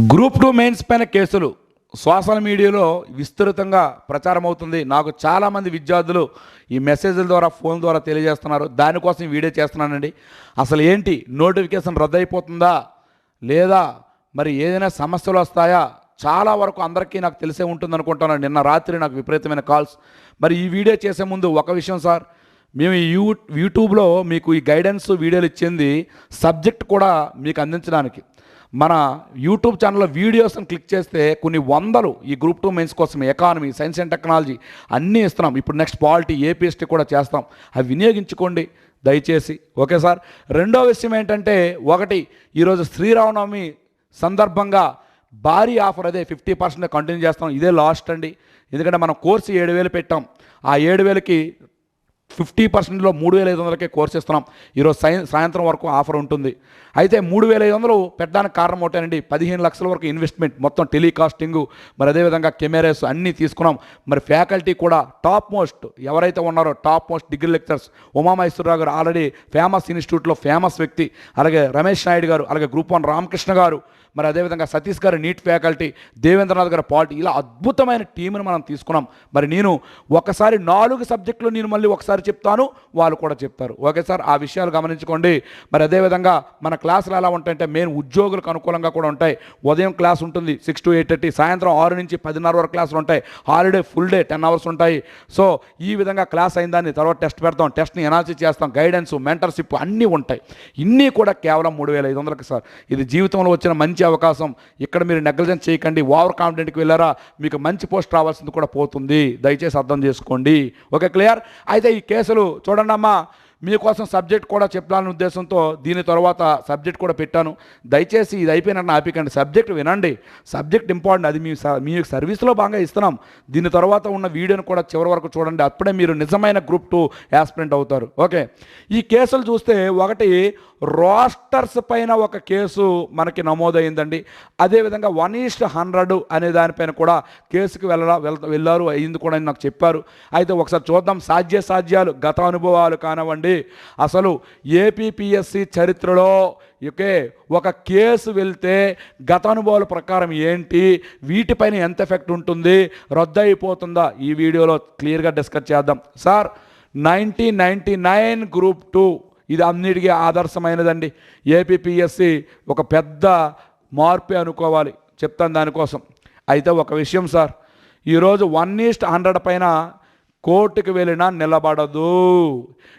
Group two mains పైన కేసులు. Social మీడియాలో విస్తృతంగా ప్రచారం అవుతుంది నాకు చాలామంది విద్యార్థులు ఈ మెసేజ్ల ద్వారా ఫోన్ ద్వారా తెలియజేస్తున్నారు. దానికోసం వీడియో చేస్తున్నానండి. అసలు ఏంటి? నోటిఫికేషన్ రద్దయిపోతుందా? లేదా? మరి ఏదైనా సమస్యలు వస్తాయా? చాలా వరకు అందరికీ నాకు తెలిసే ఉంటుంది అనుకుంటున్నాను నిన్న రాత్రి నాకు విపరీతమైన కాల్స్. మరి ఈ వీడియో చేసే ముందు ఒక విషయం సార్. మేము ఈ యూ యూట్యూబ్లో మీకు ఈ గైడెన్స్ వీడియోలు ఇచ్చింది సబ్జెక్ట్ కూడా మీకు అందించడానికి. మన యూట్యూబ్ ఛానల్లో వీడియోస్ని క్లిక్ చేస్తే కొన్ని వందలు ఈ గ్రూప్ టూ మెయిన్స్ కోసం ఎకానమీ సైన్స్ అండ్ టెక్నాలజీ అన్నీ ఇస్తున్నాం. ఇప్పుడు నెక్స్ట్ పాలిటీ ఏపీఎస్టీ కూడా చేస్తాం. అవి వినియోగించుకోండి దయచేసి. Okay sir? రెండో విషయం ఏంటంటే ఒకటి ఈరోజు శ్రీరామనవమి సందర్భంగా భారీ ఆఫర్ అదే ఫిఫ్టీ పర్సెంట్ కంటిన్యూ చేస్తాం. ఇదే లాస్ట్ అండి. ఎందుకంటే మనం కోర్సు ఏడు వేలు పెట్టాం. ఆ ఏడు వేలకి ఫిఫ్టీ పర్సెంట్లో మూడు వేల ఐదు వందలకే కోర్స్ ఇస్తున్నాం. ఈరోజు సాయంత్రం వరకు ఆఫర్ ఉంటుంది. అయితే మూడు వేల ఐదు వందలు పెట్టడానికి కారణం ఒకటేనండి. పదిహేను లక్షల వరకు ఇన్వెస్ట్మెంట్ మొత్తం టెలికాస్టింగ్ మరి అదేవిధంగా కెమెరాస్ అన్నీ తీసుకున్నాం. మరి ఫ్యాకల్టీ కూడా టాప్ మోస్ట్ ఎవరైతే ఉన్నారో top most degree lectures Umamaheswararao గారు ఆల్రెడీ ఫేమస్ ఇన్స్టిట్యూట్లో ఫేమస్ వ్యక్తి అలాగే రమేష్ నాయుడు గారు అలాగే గ్రూప్ వన్ రామకృష్ణ గారు మరి అదేవిధంగా సతీష్ గారు నీట్ ఫ్యాకల్టీ దేవేంద్రనాథ్ గారు పాలిటీ ఇలా అద్భుతమైన టీంను మనం తీసుకున్నాం. మరి నేను ఒకసారి నాలుగు సబ్జెక్టులు నేను మళ్ళీ ఒకసారి చెప్తాను వాళ్ళు కూడా చెప్తారు. ఓకే సార్ ఆ విషయాలు గమనించుకోండి. మరి అదేవిధంగా మన క్లాసులు ఎలా ఉంటాయంటే మెయిన్ ఉద్యోగులకు అనుకూలంగా కూడా ఉంటాయి. ఉదయం క్లాస్ ఉంటుంది సిక్స్ టు ఎయిట్ థర్టీ సాయంత్రం ఆరు నుంచి పదిన్నర వరకు క్లాసులు ఉంటాయి. Holiday full day ten hours ఉంటాయి. సో ఈ విధంగా క్లాస్ అయిన దాన్ని తర్వాత టెస్ట్ పెడతాం. టెస్ట్ని ఎనాలిసిస్ చేస్తాం. గైడెన్స్ మెంటర్షిప్ అన్నీ ఉంటాయి. ఇన్ని కూడా కేవలం మూడు వేల ఐదు వందలకి సార్. ఇది జీవితంలో వచ్చిన మంచి అవకాశం. ఇక్కడ మీరు నెగ్లిజెన్స్ చేయకండి. ఓవర్ కాన్ఫిడెంట్కి వెళ్ళారా? మీకు మంచి పోస్ట్ రావాల్సింది కూడా పోతుంది. దయచేసి అర్థం చేసుకోండి. ఓకే క్లియర్ అయితే ఈ కేసులు చూడండి అమ్మా మీకోసం సబ్జెక్ట్ కూడా చెప్పాలనే ఉద్దేశంతో దీని తర్వాత సబ్జెక్ట్ కూడా పెట్టాను. దయచేసి ఇది అయిపోయినట్టు ఆపికండి. సబ్జెక్ట్ వినండి. Subject important. అది మీ స- మీ సర్వీస్లో బాగా ఇస్తున్నాం. దీని తర్వాత ఉన్న వీడియోని కూడా చివరి వరకు చూడండి. అప్పుడే మీరు నిజమైన గ్రూప్ టూ యాస్పిరెంట్ అవుతారు. ఓకే. ఈ కేసులు చూస్తే ఒకటి రోస్టర్స్ పైన ఒక కేసు మనకి నమోదైందండి. అదేవిధంగా వన్ ఈస్ట్ హండ్రెడ్ అనే దానిపైన కూడా కేసుకు వెళ్ళరా వెళ్తా వెళ్ళారు. అయింది కూడా అని నాకు చెప్పారు. అయితే ఒకసారి చూద్దాం. సాధ్య సాధ్యాలు గత అనుభవాలు కానివ్వండి అసలు ఏపీపీఎస్సి చరిత్రలో ఓకే ఒక కేసు వెళ్తే గత అనుభవాల ప్రకారం ఏంటి? వీటిపైన ఎంత ఎఫెక్ట్ ఉంటుంది? రద్దు అయిపోతుందా ఈ వీడియోలో క్లియర్గా డిస్కస్ చేద్దాం. Sir nineteen ninety nine group two ఇది అన్నిటికీ ఆదర్శమైనదండి. ఏపీపీఎస్సి ఒక పెద్ద మార్పే అనుకోవాలి. చెప్తాను దానికోసం. అయితే ఒక విషయం సార్ ఈరోజు వన్ ఈస్ట్ హండ్రెడ్ పైన కోర్టుకు వెళ్ళినా నిలబడదు.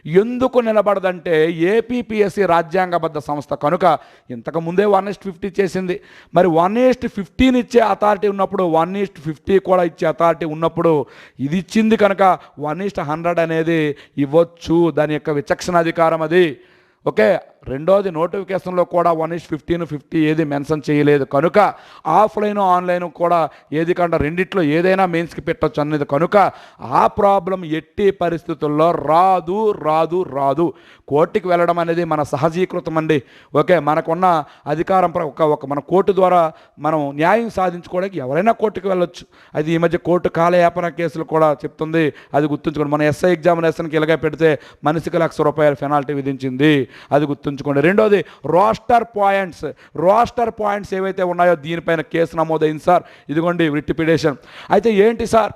ఎందుకు నిలబడదంటే ఏపీపీఎస్సీ రాజ్యాంగబద్ధ సంస్థ కనుక ఇంతకు ముందే వన్ ఈస్ట్ ఫిఫ్టీ చేసింది. మరి వన్ ఈస్ట్ ఫిఫ్టీని ఇచ్చే అథారిటీ ఉన్నప్పుడు వన్ ఈస్ట్ ఫిఫ్టీ కూడా ఇచ్చే అథారిటీ ఉన్నప్పుడు ఇది ఇచ్చింది కనుక వన్ ఈస్ట్ హండ్రెడ్ అనేది ఇవ్వచ్చు. దాని యొక్క విచక్షణ అధికారం అది. ఓకే? రెండోది నోటిఫికేషన్లో కూడా వన్ ఇష్ ఫిఫ్టీన్ ఫిఫ్టీ ఏది మెన్షన్ చేయలేదు. కనుక ఆఫ్లైన్ ఆన్లైన్ కూడా ఏది కంటే రెండిట్లో ఏదైనా మెయిన్స్కి పెట్టచ్చు అనేది కనుక ఆ ప్రాబ్లం ఎట్టి పరిస్థితుల్లో రాదు రాదు రాదు. కోర్టుకి వెళ్ళడం అనేది మన సహజీకృతం అండి. ఓకే మనకున్న అధికారం ఒక ఒక మన కోర్టు ద్వారా మనం న్యాయం సాధించుకోవడానికి ఎవరైనా కోర్టుకు వెళ్ళొచ్చు. అది ఈ మధ్య కోర్టు కాలయాపన కేసులు కూడా చెప్తుంది. అది గుర్తుంచుకోండి. మన ఎస్ఐ ఎగ్జామినేషన్కి ఇలాగే పెడితే మనిషికి లక్ష రూపాయల పెనాల్టీ విధించింది. అది గుర్తుంచుకోండి. రెండోది రోస్టర్ పాయింట్స్ రోస్టర్ పాయింట్స్ ఏవైతే ఉన్నాయో దీనిపైన కేసు నమోదైంది సార్. ఇదిగోండి రిటిపిటేషన్ అయితే ఏంటి సార్?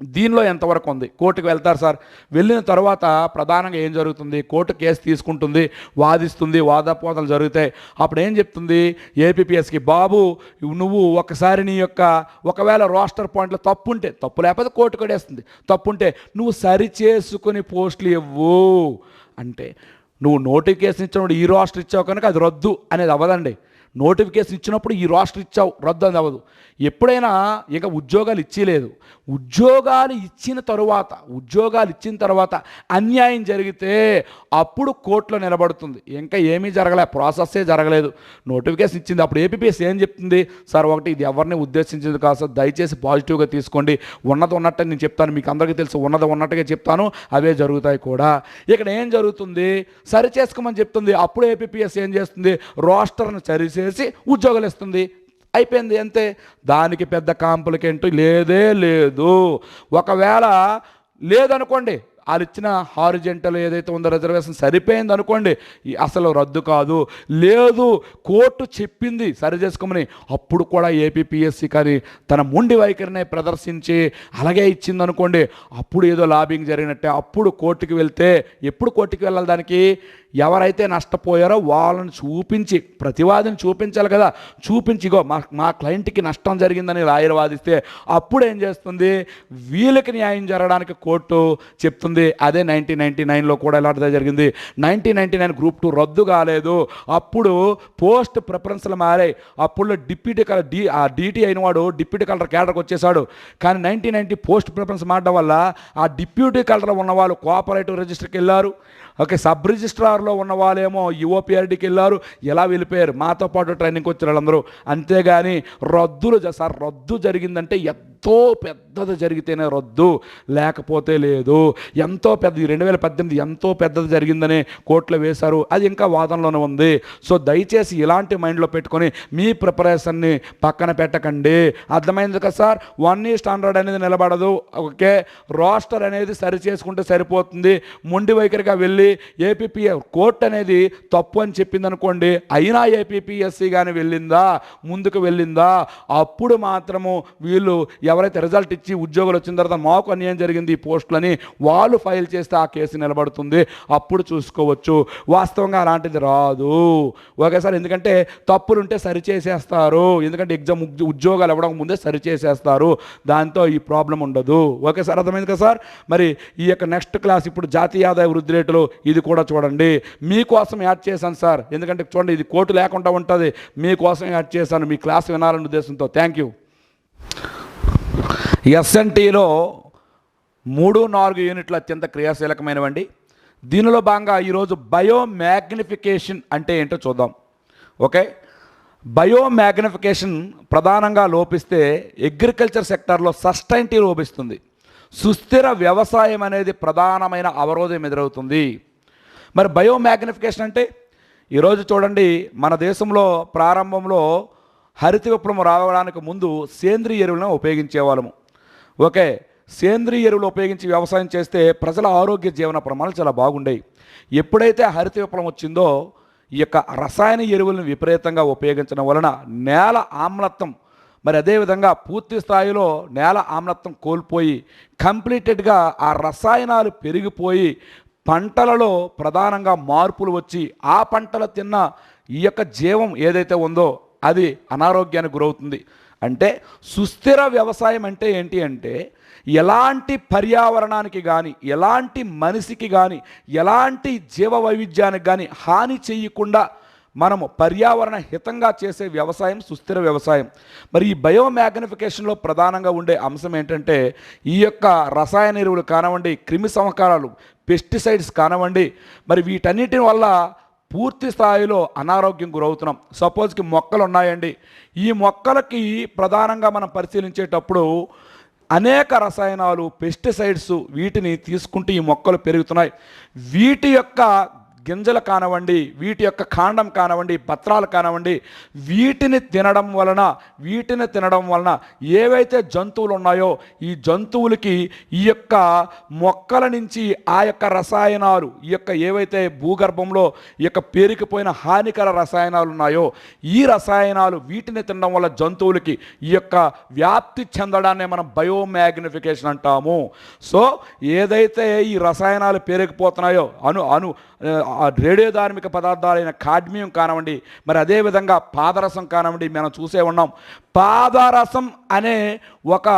దీనిలో ఎంతవరకు ఉంది? కోర్టుకు వెళ్తారు సార్. వెళ్ళిన తర్వాత ప్రధానంగా ఏం జరుగుతుంది? కోర్టు కేసు తీసుకుంటుంది వాదిస్తుంది వాదపోదలు జరుగుతాయి. అప్పుడు ఏం చెప్తుంది? ఏపీపీఎస్కి బాబు నువ్వు ఒకసారి నీ యొక్క ఒకవేళ రోస్టర్ పాయింట్లో తప్పు ఉంటే తప్పు లేకపోతే కోర్టు కొడేస్తుంది. తప్పు ఉంటే నువ్వు సరి చేసుకుని పోస్టులు ఇవ్వు. అంటే నువ్వు నోటిఫికేషన్ ఇచ్చినప్పుడు ఈ రాష్ట్రం ఇచ్చావు కనుక అది రద్దు అనేది అవ్వదండి. నోటిఫికేషన్ ఇచ్చినప్పుడు ఈ రాష్ట్ర ఇచ్చావు రద్దు అని అవ్వదు. ఎప్పుడైనా ఇక ఉద్యోగాలు ఇచ్చేలేదు ఉద్యోగాలు ఇచ్చిన తరువాత ఉద్యోగాలు ఇచ్చిన తర్వాత అన్యాయం జరిగితే అప్పుడు కోర్టులో నిలబడుతుంది. ఇంకా ఏమీ జరగలే ప్రాసెస్సే జరగలేదు. నోటిఫికేషన్ ఇచ్చింది అప్పుడు ఏపీఎస్ ఏం చెప్తుంది? సార్ ఒకటి ఇది ఎవరిని ఉద్దేశించింది కాదు సార్ దయచేసి పాజిటివ్గా తీసుకోండి. ఉన్నది ఉన్నట్టు నేను చెప్తాను మీకు అందరికీ తెలుసు ఉన్నది ఉన్నట్టుగా చెప్తాను అవే జరుగుతాయి కూడా. ఇక్కడ ఏం జరుగుతుంది? సరి చేసుకోమని చెప్తుంది. అప్పుడు ఏపీఎస్ ఏం చేస్తుంది? రోస్టర్ను చేసి ఉద్యోగాలు ఇస్తుంది. అయిపోయింది అంతే. దానికి పెద్ద కాంప్లికెంట్ లేదే లేదు. ఒకవేళ లేదనుకోండి వాళ్ళు ఇచ్చిన హారిజెంటల్ ఏదైతే ఉందో రిజర్వేషన్ సరిపోయింది అనుకోండి అసలు రద్దు కాదు. లేదు కోర్టు చెప్పింది సరి చేసుకోమని అప్పుడు కూడా ఏపీపీఎస్సీ కానీ తన మొండి వైఖరిని ప్రదర్శించి అలాగే ఇచ్చింది అనుకోండి అప్పుడు ఏదో లాబింగ్ జరిగినట్టే. అప్పుడు కోర్టుకి వెళ్తే ఎప్పుడు కోర్టుకి వెళ్ళాలి దానికి? ఎవరైతే నష్టపోయారో వాళ్ళని చూపించి ప్రతివాదిని చూపించాలి కదా. చూపించిగో మా మా క్లయింట్కి నష్టం జరిగిందని లాయర్ వాదిస్తే అప్పుడు ఏం చేస్తుంది? వీళ్ళకి న్యాయం జరగడానికి కోర్టు చెప్తుంది. అదే నైన్టీన్ నైన్టీ నైన్లో కూడా ఇలాంటిదే జరిగింది? Nineteen ninety nine group two రద్దు కాలేదు. అప్పుడు పోస్ట్ ప్రిఫరెన్స్లు మారాయి. అప్పుడు డిప్యూటీ కలర్ డి ఆ డీటీ అయిన వాడు డిప్యూటీ కలర్ కేడర్కి వచ్చేసాడు కానీ నైన్టీన్ నైన్టీ పోస్ట్ ప్రిఫరెన్స్ మారడం వల్ల ఆ డిప్యూటీ కలర్ ఉన్న వాళ్ళు కోఆపరేటివ్ రిజిస్టర్కి వెళ్ళారు. ఓకే సబ్ రిజిస్ట్రార్లో ఉన్న వాళ్ళేమో యుఓపిఆర్డీకి వెళ్ళారు. ఎలా వెళ్ళిపోయారు? మాతో పాటు ట్రైనింగ్కి వచ్చిన వాళ్ళందరూ. అంతేగాని రద్దులు సార్ రద్దు జరిగిందంటే ఎంత ఎంతో పెద్దది జరిగితేనే రద్దు లేకపోతే లేదు. ఎంతో పెద్ద రెండు వేల పద్దెనిమిది ఎంతో పెద్దది జరిగిందని కోర్టులో వేశారు. అది ఇంకా వాదనలోనే ఉంది. సో దయచేసి ఇలాంటి మైండ్లో పెట్టుకొని మీ ప్రిపరేషన్ని పక్కన పెట్టకండి. అర్థమైంది కదా సార్? వన్ ఈ స్టాండర్డ్ అనేది నిలబడదు. ఓకే? రోస్టర్ అనేది సరి చేసుకుంటే సరిపోతుంది. మొండి వైఖరిగా వెళ్ళి ఏపీపీ కోర్టు అనేది తప్పు అని చెప్పింది అనుకోండి అయినా ఏపీపీఎస్సీ కానీ వెళ్ళిందా? ముందుకు వెళ్ళిందా? అప్పుడు మాత్రము వీళ్ళు ఎవరైతే రిజల్ట్ ఇచ్చి ఉద్యోగులు వచ్చిన తర్వాత మాకు అన్యాయం జరిగింది ఈ పోస్టులని వాళ్ళు ఫైల్ చేస్తే ఆ కేసు నిలబడుతుంది. అప్పుడు చూసుకోవచ్చు. వాస్తవంగా అలాంటిది రాదు. ఒకేసారి ఎందుకంటే తప్పులుంటే సరిచేసేస్తారు. ఎందుకంటే ఎగ్జామ్ ఉద్యోగాలు ఇవ్వడం ముందే సరిచేసేస్తారు. దాంతో ఈ ప్రాబ్లం ఉండదు. ఓకే సార్ అర్థమైంది కదా సార్? మరి ఈ యొక్క నెక్స్ట్ క్లాస్ ఇప్పుడు జాతీయ ఆదాయ వృద్ధి రేటులు ఇది కూడా చూడండి. మీకోసం యాడ్ చేశాను సార్. ఎందుకంటే చూడండి ఇది కోర్టు లేకుండా ఉంటుంది. మీకోసం యాడ్ చేశాను. మీ క్లాస్ వినాలనే ఉద్దేశంతో. Thank you. ఎస్ఎన్టీలో మూడు నాలుగు యూనిట్లు అత్యంత క్రియాశీలకమైనవండి. దీనిలో భాగంగా ఈరోజు బయో మ్యాగ్నిఫికేషన్ అంటే ఏంటో చూద్దాం. ఓకే? బయో మ్యాగ్నిఫికేషన్ ప్రధానంగా లోపిస్తే అగ్రికల్చర్ సెక్టార్లో సస్టైనిటీ లోపిస్తుంది. సుస్థిర వ్యవసాయం అనేది ప్రధానమైన అవరోధం ఎదురవుతుంది. మరి బయో మ్యాగ్నిఫికేషన్ అంటే? ఈరోజు చూడండి మన దేశంలో ప్రారంభంలో హరిత విప్లవం రావడానికి ముందు సేంద్రియ ఎరువులను ఉపయోగించేవాళ్ళము. ఓకే సేంద్రియ ఎరువులు ఉపయోగించి వ్యవసాయం చేస్తే ప్రజల ఆరోగ్య జీవన ప్రమాణాలు చాలా బాగుండేవి ఎప్పుడైతే హరిత విప్లవం వచ్చిందో ఈ యొక్క రసాయన ఎరువులను విపరీతంగా ఉపయోగించడం వలన నేల ఆమ్లత్వం మరి అదేవిధంగా పూర్తి స్థాయిలో నేల ఆమ్లత్వం కోల్పోయి కంప్లీటెడ్గా ఆ రసాయనాలు పెరిగిపోయి పంటలలో ప్రధానంగా మార్పులు వచ్చి ఆ పంటలు తిన్న ఈ యొక్క జీవం ఏదైతే ఉందో అది అనారోగ్యానికి గురవుతుంది. అంటే సుస్థిర వ్యవసాయం అంటే ఏంటి అంటే ఎలాంటి పర్యావరణానికి కానీ ఎలాంటి మనిషికి కానీ ఎలాంటి జీవ వైవిధ్యానికి కానీ హాని చేయకుండా మనము పర్యావరణ హితంగా చేసే వ్యవసాయం సుస్థిర వ్యవసాయం. మరి ఈ బయో మ్యాగ్నిఫికేషన్లో ప్రధానంగా ఉండే అంశం ఏంటంటే ఈ యొక్క రసాయన ఎరువులు కానివ్వండి క్రిమి సంహకారాలు పెస్టిసైడ్స్ కానివ్వండి మరి వీటన్నిటి వల్ల పూర్తి స్థాయిలో అనారోగ్యం గురవుతున్నాం. సపోజ్కి మొక్కలు ఉన్నాయండి. ఈ మొక్కలకి ప్రధానంగా మనం పరిశీలించేటప్పుడు అనేక రసాయనాలు పెస్టిసైడ్స్ వీటిని తీసుకుంటూ ఈ మొక్కలు పెరుగుతున్నాయి. వీటి యొక్క గింజలు కానివ్వండి వీటి యొక్క కాండం కానివ్వండి పత్రాలు కానివ్వండి వీటిని తినడం వలన వీటిని తినడం వలన ఏవైతే జంతువులు ఉన్నాయో ఈ జంతువులకి ఈ యొక్క మొక్కల నుంచి ఆ యొక్క రసాయనాలు ఈ యొక్క ఏవైతే భూగర్భంలో ఈ యొక్క పేరుకుపోయిన హానికర రసాయనాలు ఉన్నాయో ఈ రసాయనాలు వీటిని తినడం వల్ల జంతువులకి ఈ యొక్క వ్యాప్తి చెందడాన్ని మనం బయోమ్యాగ్నిఫికేషన్ అంటాము. సో ఏదైతే ఈ రసాయనాలు పేరుకుపోతున్నాయో అను అను రేడియో ధార్మిక పదార్థాలైన కాడ్మియం కానివ్వండి మరి అదేవిధంగా పాదరసం కానివ్వండి మనం చూసే ఉన్నాం. పాదరసం అనే ఒక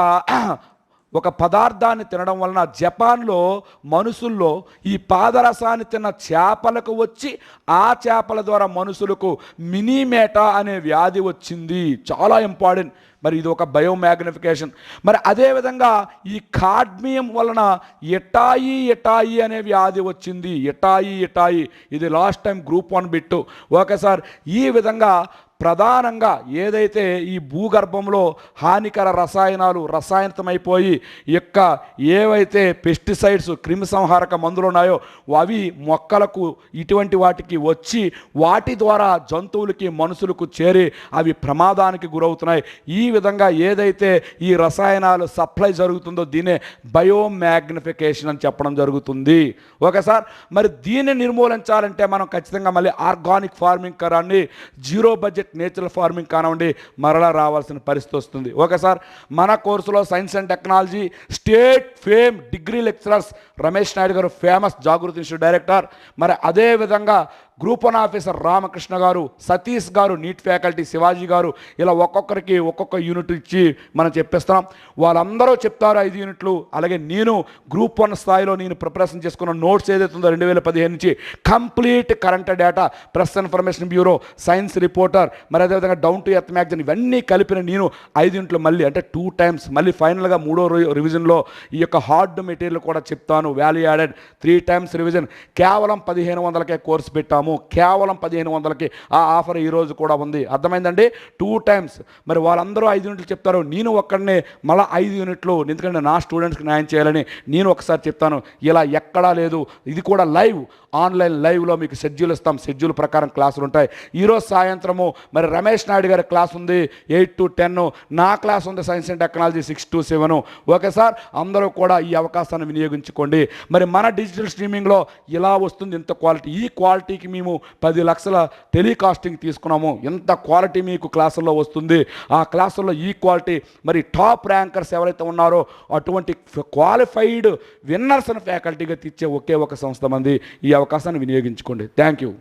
ఒక పదార్థాన్ని తినడం వలన జపాన్లో మనుషుల్లో ఈ పాదరసాన్ని తిన్న చేపలకు వచ్చి ఆ చేపల ద్వారా మనుషులకు మినీమేటా అనే వ్యాధి వచ్చింది. చాలా ఇంపార్టెంట్. మరి ఇది ఒక బయోమ్యాగ్నిఫికేషన్. మరి అదేవిధంగా ఈ కాడ్మియం వలన ఎటాయి ఎటాయి అనే వ్యాధి వచ్చింది. ఎటాయి ఎటాయి. ఇది last time group one bit okay sir ఈ విధంగా ప్రధానంగా ఏదైతే ఈ భూగర్భంలో హానికర రసాయనాలు రసాయనితమైపోయి యొక్క ఏవైతే పెస్టిసైడ్స్ క్రిమిసంహారక మందులు ఉన్నాయో అవి మొక్కలకు ఇటువంటి వాటికి వచ్చి వాటి ద్వారా జంతువులకి మనుషులకు చేరి అవి ప్రమాదానికి గురవుతున్నాయి. ఈ విధంగా ఏదైతే ఈ రసాయనాలు సప్లై జరుగుతుందో దీనే బయోమ్యాగ్నిఫికేషన్ అని చెప్పడం జరుగుతుంది. ఒకసారి మరి దీన్ని నిర్మూలించాలంటే మనం ఖచ్చితంగా మళ్ళీ ఆర్గానిక్ ఫార్మింగ్ కరాన్ని జీరో బడ్జెట్ నేచురల్ ఫార్మింగ్ కానివ్వండి మరలా రావాల్సిన పరిస్థితి వస్తుంది. ఒకసారి మన కోర్సులో science and technology state fame degree lecturers Ramesh Naidu గారు ఫేమస్ జాగృతి ఇన్స్టిట్యూట్ డైరెక్టర్. మరి అదే విధంగా గ్రూప్ వన్ ఆఫీసర్ రామకృష్ణ గారు సతీష్ గారు నీట్ ఫ్యాకల్టీ శివాజీ గారు ఇలా ఒక్కొక్కరికి ఒక్కొక్క యూనిట్ ఇచ్చి మనం చెప్పేస్తున్నాం. వాళ్ళందరూ చెప్తారు ఐదు యూనిట్లు. అలాగే నేను గ్రూప్ వన్ స్థాయిలో నేను ప్రిపరేషన్ చేసుకున్న నోట్స్ ఏదైతే ఉందో రెండు వేల పదిహేను నుంచి complete current data press information bureau science reporter మరి అదేవిధంగా డౌన్ టు ఎర్త్ మ్యాగజైన్ ఇవన్నీ కలిపిన నేను ఐదు యూనిట్లు మళ్ళీ అంటే టూ టైమ్స్ మళ్ళీ ఫైనల్గా మూడో రివిజన్లో ఈ యొక్క హార్డ్ మెటీరియల్ కూడా చెప్తాను. Value added three times revision. కేవలం పదిహేను వందలకే కోర్సు పెట్టాము. కేవలం పదిహేను వందలకి ఆ ఆఫర్ ఈరోజు కూడా ఉంది. అర్థమైందండి? టూ టైమ్స్ మరి వాళ్ళందరూ ఐదు యూనిట్లు చెప్తారు. నేను ఒక్కడనే మళ్ళీ ఐదు యూనిట్లు ఎందుకంటే నా స్టూడెంట్స్కి న్యాయం చేయాలని నేను ఒకసారి చెప్తాను. ఇలా ఎక్కడా లేదు. ఇది కూడా లైవ్. ఆన్లైన్ లైవ్లో మీకు షెడ్యూల్ ఇస్తాం. షెడ్యూల్ ప్రకారం క్లాసులు ఉంటాయి. ఈరోజు సాయంత్రము మరి రమేష్ నాయుడు గారి క్లాస్ ఉంది. Eight to ten. నా క్లాస్ ఉంది science and technology six to seven. Okay sir? అందరూ కూడా ఈ అవకాశాన్ని వినియోగించుకోండి. మరి మన డిజిటల్ స్ట్రీమింగ్లో ఇలా వస్తుంది ఇంత క్వాలిటీ. ఈ క్వాలిటీకి మేము పది లక్షల టెలికాస్టింగ్ తీసుకున్నాము. ఎంత క్వాలిటీ మీకు క్లాసుల్లో వస్తుంది? ఆ క్లాసుల్లో ఈ క్వాలిటీ. మరి టాప్ ర్యాంకర్స్ ఎవరైతే ఉన్నారో అటువంటి క్వాలిఫైడ్ విన్నర్స్ అని ఫ్యాకల్టీగా తెచ్చే ఒకే ఒక సంస్థ మంది. ఈ అవకాశాన్ని వినియోగించుకోండి. Thank you.